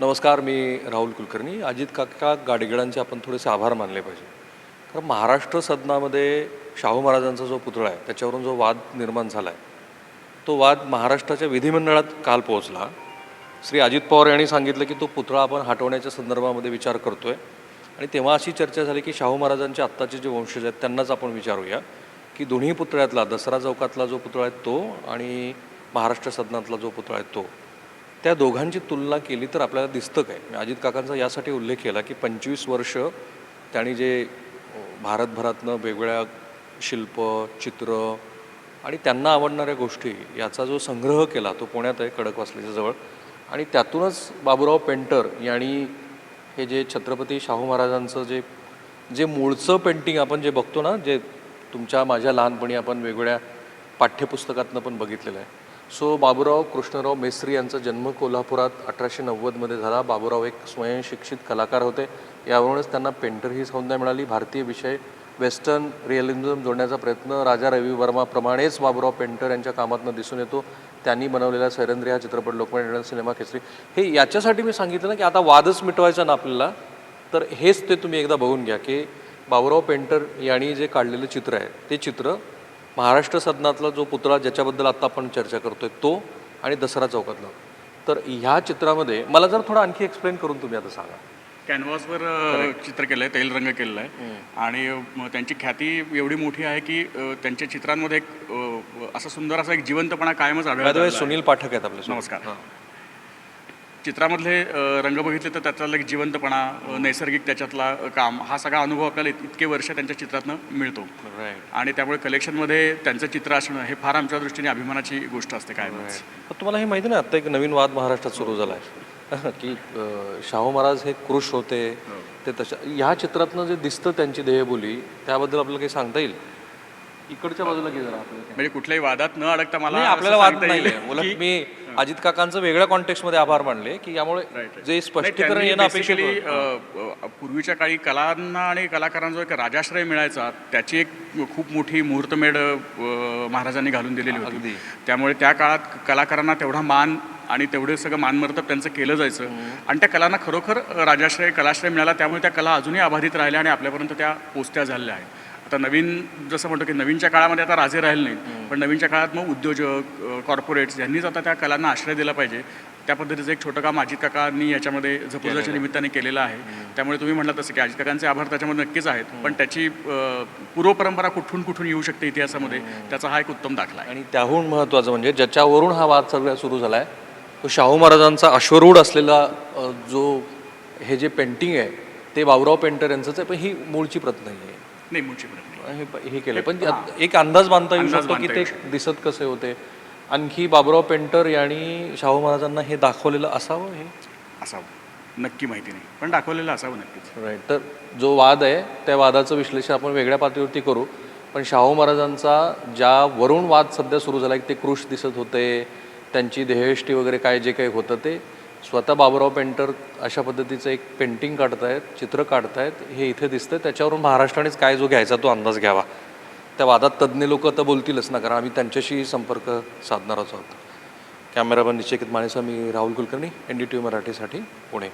नमस्कार मी राहुल कुलकर्णी. अजित काका गाडगिळांचे आपण थोडेसे आभार मानले पाहिजे. कारण महाराष्ट्र सदनामध्ये शाहू महाराजांचा जो पुतळा आहे त्याच्यावरून जो वाद निर्माण झाला आहे तो वाद महाराष्ट्राच्या विधिमंडळात काल पोहोचला. श्री अजित पवार यांनी सांगितलं की तो पुतळा आपण हटवण्याच्या संदर्भामध्ये विचार करतो आहे आणि तेव्हा अशी चर्चा झाली की शाहू महाराजांचे आत्ताचे जे वंशज आहेत त्यांनाच आपण विचारूया की दोन्ही पुतळ्यातला दसरा चौकातला जो पुतळा आहे तो आणि महाराष्ट्र सदनातला जो पुतळा आहे तो त्या दोघांची तुलना केली तर आपल्याला दिसतं काय? मी अजित काकांचा यासाठी उल्लेख केला की पंचवीस वर्ष त्यांनी जे भारतभरातनं वेगवेगळ्या शिल्प चित्र आणि त्यांना आवडणाऱ्या गोष्टी याचा जो संग्रह केला तो पुण्यात आहे खडकवासल्याच्या जवळ. आणि त्यातूनच बाबूराव पेंटर यांनी हे जे छत्रपती शाहू महाराजांचं जे जे मूळचं पेंटिंग आपण जे बघतो ना जे तुमच्या माझ्या लहानपणी आपण वेगवेगळ्या पाठ्यपुस्तकातनं पण बघितलेलं आहे. सो बाबूराव कृष्णराव मेस्त्री यांचा जन्म कोल्हापुरात अठराशे नव्वदमध्ये झाला. बाबूराव एक स्वयंशिक्षित कलाकार होते. यावरूनच त्यांना पेंटर ही संज्ञा मिळाली. भारतीय विषय वेस्टर्न रिअलिझम जोडण्याचा प्रयत्न राजा रवी वर्माप्रमाणेच बाबूराव पेंटर यांच्या कामातनं दिसून येतो. त्यांनी बनवलेला सैरंद्री हा चित्रपट लोकमान्य टिळक सिनेमा केसरी. हे याच्यासाठी मी सांगितलं ना की आता वादच मिटवायचा ना आपल्याला तर हेच ते तुम्ही एकदा बघून घ्या की बाबूराव पेंटर यांनी जे काढलेलं चित्र आहे ते चित्र महाराष्ट्र सदनातला जो पुतळा ज्याच्याबद्दल आता आपण चर्चा करतोय तो आणि दसरा चौकातला. तर ह्या चित्रामध्ये मला जर थोडं आणखी एक्सप्लेन करून तुम्ही आता सांगा. कॅनव्हासवर चित्र केलं आहे तैलरंग केलेला आहे आणि त्यांची ख्याती एवढी मोठी आहे की त्यांच्या चित्रांमध्ये एक असा सुंदर असा एक जिवंतपणा कायमच आढळतो सुनील पाठक आहेत आपले नमस्कार. चित्रामधले रंग बघितले तर त्यातला एक जिवंतपणा नैसर्गिक त्याच्यातला काम हा सगळा अनुभव आपल्याला इत- इतके वर्ष त्यांच्या चित्रातनं मिळतो. आणि त्यामुळे कलेक्शनमध्ये त्यांचं चित्र असणं हे फार आमच्या दृष्टीने अभिमानाची गोष्ट असते पण तुम्हाला हे माहिती ना आता एक नवीन वाद महाराष्ट्रात सुरू झाला आहे की शाहू महाराज हे कृश होते. ते तशा ह्या चित्रातनं जे दिसतं त्यांची देहबोली त्याबद्दल आपल्याला काही सांगता येईल? इकडच्या बाजूला म्हणजे कुठल्याही वादात न अडकता मला आपल्याला वाद नाही मी अजित काकांचं वेगळ्या कॉन्टेक्स्टमध्ये आभार मानले की यामुळे जे स्पष्टीकरण येणं अपेक्षित होतं. पूर्वीच्या काळी कलांना आणि कलाकारांना जो एक राजाश्रय मिळायचा त्याची एक खूप मोठी मुहूर्तमेढ अ, महाराजांनी घालून दिलेली होती. त्यामुळे त्या काळात कलाकारांना तेवढा मान आणि तेवढे सगळं मानमर्तब त्यांचं केलं जायचं. आणि त्या कलांना खरोखर राजाश्रय कलाश्रय मिळाला त्यामुळे त्या कला अजूनही अबाधित राहिल्या आणि आपल्यापर्यंत त्या पोचत्या झालेल्या आहेत. आता नवीन जसं म्हणतो की नवीनच्या काळामध्ये आता राजे राहिले नाहीत. पण नवीनच्या काळात मग उद्योजक कॉर्पोरेट्स यांनीच आता त्या कलांना आश्रय दिला पाहिजे. त्या पद्धतीचं एक छोटं काम अजित काकांनी याच्यामध्ये झपुर्जाच्या निमित्ताने केलेलं आहे. त्यामुळे तुम्ही म्हटलं तसं की अजित काकांचे आभार त्याच्यामध्ये नक्कीच आहेत. पण त्याची पूर्वपरंपरा कुठून कुठून येऊ शकते इतिहासामध्ये त्याचा हा एक उत्तम दाखला आहे. आणि त्याहून महत्त्वाचं म्हणजे ज्याच्यावरून हा वाद सगळा सुरू झाला आहे तो शाहू महाराजांचा अश्वरूढ असलेला जो हे जे पेंटिंग आहे ते बाबुराव पेंटर यांचंच आहे पण ही मूळची प्रत नाही आहे नाही मुळची परंपरा हे हे केलं पण एक अंदाज बांधता येऊ अंदाज शकतो की बांधता ते येऊ दिसत कसे होते? आणखी बाबुराव पेंटर यांनी शाहू महाराजांना हे दाखवलेलं असावं हे? असावं. नक्की माहिती नाही. पण दाखवलेलं असावं नक्कीच. राईट तर जो वाद आहे त्या वादाचं विश्लेषण आपण वेगळ्या पातळीवरती करू. पण शाहू महाराजांचा ज्या वरून वाद सध्या सुरू झाला की ते कृष दिसत होते त्यांची देहेष्टी वगैरे काय जे काही होतं ते स्वतः बाबुराव पेंटर अशा पद्धतीचं एक पेंटिंग काढतायत चित्र काढतायत हे इथे दिसतं त्याच्यावरून महाराष्ट्रानेच काय जो घ्यायचा तो अंदाज घ्यावा. त्या वादात तज्ज्ञ लोक तर बोलतीलच ना कारण आम्ही त्यांच्याशी संपर्क साधणारच आहोत. कॅमेरामन निश्चित माणेसह मी Rahul Kulkarni N D T V मराठीसाठी पुणे.